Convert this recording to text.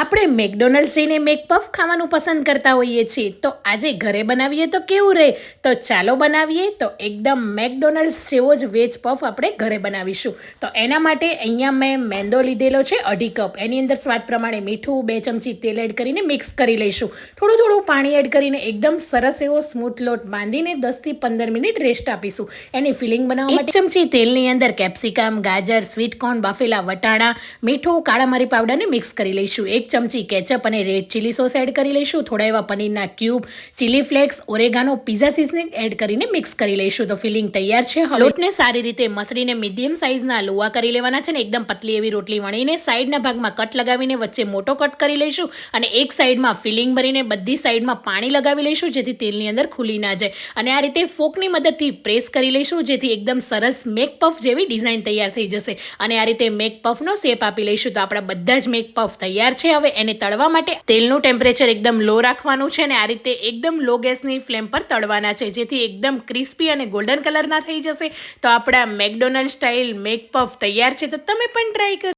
આપણે મેકડોનલ્ડ જઈને make puff ખાવાનું પસંદ કરતા હોઈએ છીએ. તો આજે ઘરે બનાવીએ તો કેવું રહે તો ચાલો બનાવીએ. તો એકદમ મેકડોનલ્ડ જેવો જ વેજ પફ આપણે ઘરે બનાવીશું. તો એના માટે અહીંયા મેં મેંદો લીધેલો છે અઢી કપ. એની અંદર સ્વાદ પ્રમાણે મીઠું બે ચમચી તેલ એડ કરીને મિક્સ કરી લઈશું. થોડું થોડું પાણી એડ કરીને એકદમ સરસ એવો સ્મૂથ લોટ બાંધીને દસથી પંદર મિનિટ રેસ્ટ આપીશું. એની ફિલિંગ બનાવવા માટે ચમચી તેલની અંદર કેપ્સિકમ ગાજર સ્વીટકોર્ન બાફેલા વટાણા મીઠું કાળા મરી પાવડરને મિક્સ કરી લઈશું. એક ચમચી કેચઅપ અને રેડ ચીલી સોસ એડ કરી લઈશું. થોડા એવા પનીરના cube, chilli flakes, oregano pizza seasoning add કરીને મિક્સ કરી લઈશું. તો ફિલિંગ તૈયાર છે. લોટને સારી રીતે મસળીને મીડિયમ સાઇઝના લોવા કરી લેવાના છે ને એકદમ પતલી એવી રોટલી વણીને સાઈડના ભાગમાં કટ લગાવીને વચ્ચે મોટો કટ કરી લઈશું અને એક સાઈડમાં ફિલિંગ ભરીને બધી સાઈડમાં પાણી લગાવી લઈશું જેથી તેલની અંદર ખુલી ના જાય. અને આ રીતે ફોકની મદદથી પ્રેસ કરી લઈશું જેથી એકદમ સરસ મેક પફ જેવી ડિઝાઇન તૈયાર થઈ જશે. અને આ રીતે મેક પફનો શેપ આપી લઈશું તો આપણા બધા જ મેક પફ તૈયાર હવે એને તળવા માટે તેલનું ટેમ્પરેચર એકદમ લો રાખવાનું છે અને આ રીતે એકદમ લો ગેસની ફ્લેમ પર તળવાના છે. જેથી એકદમ ક્રિસ્પી અને ગોલ્ડન કલરના થઈ જશે. તો આપણા મેકડોનલ્ડ સ્ટાઇલ મેક પફ તૈયાર છે. તો તમે પણ ટ્રાય કરો.